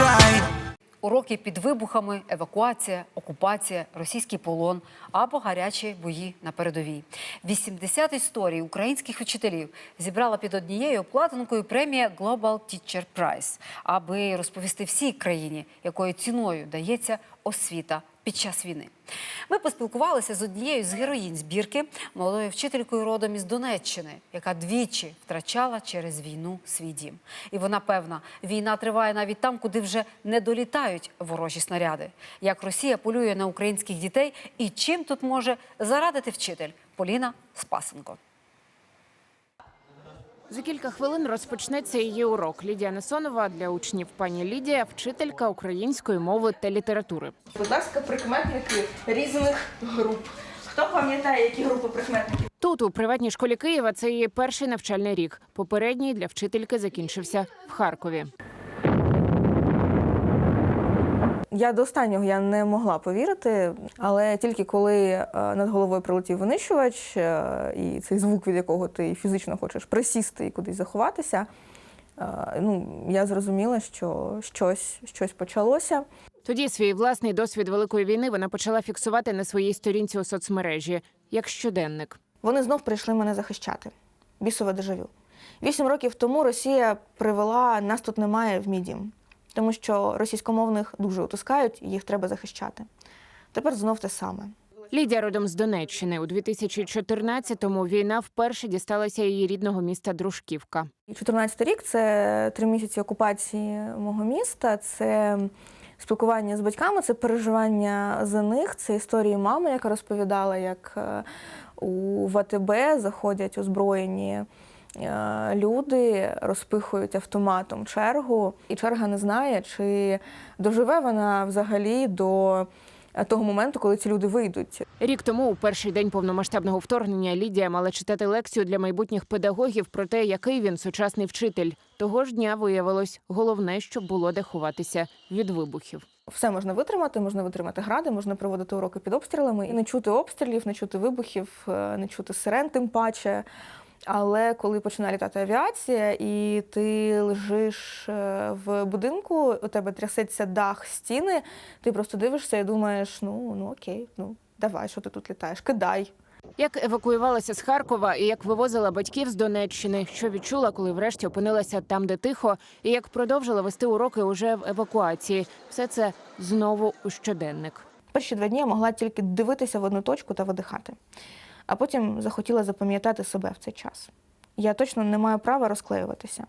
заважай. Уроки під вибухами, евакуація, окупація, російський полон або гарячі бої на передовій. 80 історій українських вчителів зібрала під однією обкладинкою премія Global Teacher Prize, аби розповісти всій країні, якою ціною дається освіта під час війни. Ми поспілкувалися з однією з героїнь збірки, молодою вчителькою родом із Донеччини, яка двічі втрачала через війну свій дім. І вона певна, війна триває навіть там, куди вже не долітають ворожі снаряди. Як Росія полює на українських дітей і чим тут може зарадити вчитель Поліна Спасенко. За кілька хвилин розпочнеться її урок. Лідія Несонова для учнів пані Лідія, вчителька української мови та літератури. Будь ласка, прикметники різних груп. Хто пам'ятає, які групи прикметників? Тут, у приватній школі Києва, це її перший навчальний рік. Попередній для вчительки закінчився в Харкові. Я до останнього я не могла повірити, але тільки коли е, над головою прилетів винищувач, е, і цей звук, від якого ти фізично хочеш присісти і кудись заховатися, е, ну, я зрозуміла, що щось, щось почалося. Тоді свій власний досвід великої війни вона почала фіксувати на своїй сторінці у соцмережі як щоденник. Вони знов прийшли мене захищати. Бісове дежавю. Вісім років тому Росія привела нас тут немає в мій дім, тому що російськомовних дуже утискають, їх треба захищати. Тепер знов те саме. Лідія родом з Донеччини. У 2014-му війна вперше дісталася її рідного міста Дружківка. І 14 рік це три місяці окупації мого міста. Це спілкування з батьками, це переживання за них, це історії мами, яка розповідала, як е, у ВТБ заходять озброєні люди, розпихують автоматом чергу, і черга не знає, чи доживе вона взагалі до е, того моменту, коли ці люди вийдуть. Рік тому, у перший день повномасштабного вторгнення, Лідія мала читати лекцію для майбутніх педагогів про те, який він сучасний вчитель. Того ж дня виявилось головне, щоб було де ховатися від вибухів. Все можна витримати, можна витримати гради, можна проводити уроки під обстрілами і не чути обстрілів, не чути вибухів, е, не чути сирен, тим паче. Але коли починає літати авіація, і ти лежиш е, в будинку, у тебе трясеться дах, стіни, ти просто дивишся і думаєш: ну ну окей, ну давай, що ти тут літаєш, кидай. Як евакуювалася з Харкова і як вивозила батьків з Донеччини, що відчула, коли врешті опинилася там, де тихо, і як продовжила вести уроки уже в евакуації. Все це знову у щоденник. Перші два дні я могла тільки дивитися в одну точку та видихати. А потім захотіла запам'ятати себе в цей час. Я точно не маю права розклеюватися.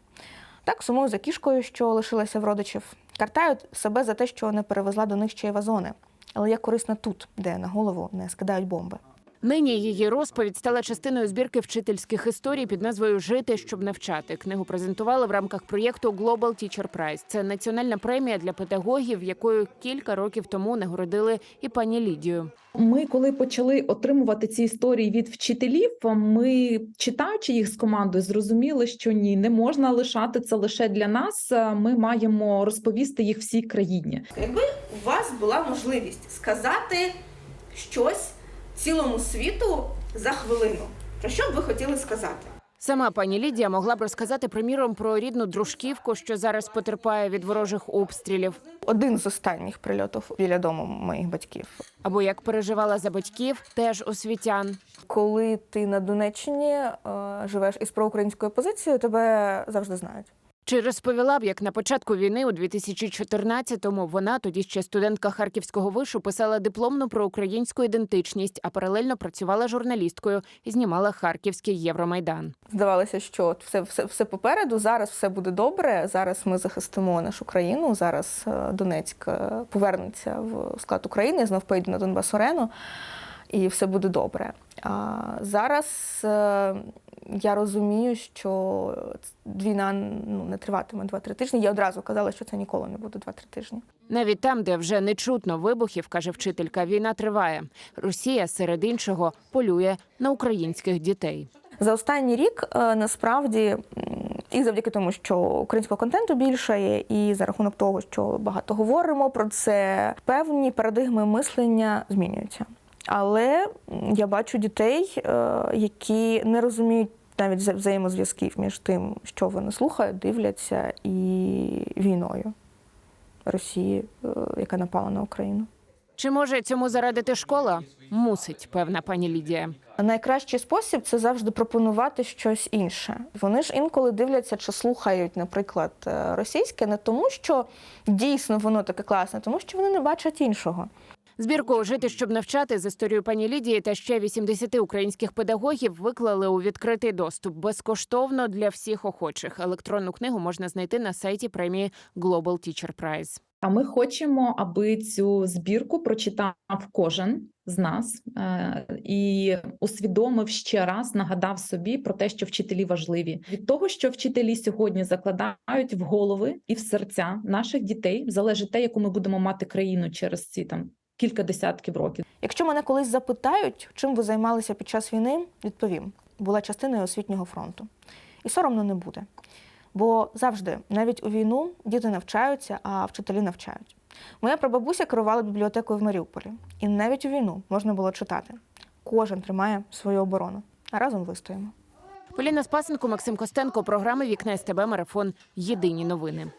Так, сумую за кішкою, що лишилася в родичів. Картаю себе за те, що не перевезла до них ще й вазони. Але я корисна тут, де на голову не скидають бомби. Нині її розповідь стала частиною збірки вчительських історій під назвою Жити, щоб навчати. Книгу презентували в рамках проєкту Global Teacher Prize. Це національна премія для педагогів, якою кілька років тому нагородили і пані Лідію. Ми, коли почали отримувати ці історії від вчителів, ми читаючи їх з командою, зрозуміли, що ні, не можна лишати це лише для нас. Ми маємо розповісти їх всій країні. Якби у вас була можливість сказати щось цілому світу за хвилину, про що б ви хотіли сказати? Сама пані Лідія могла б розказати приміром про рідну дружківку, що зараз потерпає від ворожих обстрілів, Один з останніх прильотів біля дому моїх батьків. або як переживала за батьків, теж освітян. Коли ти на Донеччині е, живеш із проукраїнською позицією, тебе завжди знають. Чи розповіла б, як на початку війни у 2014-му вона, тоді ще студентка Харківського вишу, писала дипломну про українську ідентичність, а паралельно працювала журналісткою і знімала Харківський Євромайдан. Здавалося, що все, все, все попереду, зараз все буде добре. Зараз ми захистимо нашу країну. Зараз е, Донецьк е, повернеться в склад України, знов поїде на Донбас Арену, і все буде добре. А зараз е, я розумію, що війна ну, не триватиме 2-3 тижні. Я одразу казала, що це ніколи не буде 2-3 тижні. Навіть там, де вже не чутно вибухів, каже вчителька, війна триває. Росія серед іншого полює на українських дітей. За останній рік е, насправді і завдяки тому, що українського контенту більше, і за рахунок того, що багато говоримо про це, певні парадигми мислення змінюються. Але я бачу дітей, е, які не розуміють навіть взаємозв'язків між тим, що вони слухають, дивляться, і війною. Росії, е, яка напала на Україну. Чи може цьому зарадити школа? Мусить, певна пані Лідія. Найкращий спосіб це завжди пропонувати щось інше. Вони ж інколи дивляться чи слухають, наприклад, е, російське не тому, що дійсно воно таке класне, тому що вони не бачать іншого. Збірку Жити, щоб навчати з історією пані Лідії та ще 80 українських педагогів виклали у відкритий доступ безкоштовно для всіх охочих. Електронну книгу можна знайти на сайті премії Global Teacher Prize. А ми хочемо, аби цю збірку прочитав кожен з нас е, і усвідомив ще раз, нагадав собі про те, що вчителі важливі. Від того, що вчителі сьогодні закладають в голови і в серця наших дітей, залежить те, яку ми будемо мати країну через ці там кілька десятків років. Якщо мене колись запитають, чим ви займалися під час війни, відповім: була частиною освітнього фронту. І соромно не буде. Бо завжди, навіть у війну, діти навчаються, а вчителі навчають. Моя прабабуся керувала бібліотекою в Маріуполі, і навіть у війну можна було читати. Кожен тримає свою оборону, а разом вистоїмо. Поліна Спасенко, Максим Костенко, програми Вікна СТБ Марафон. Єдині новини.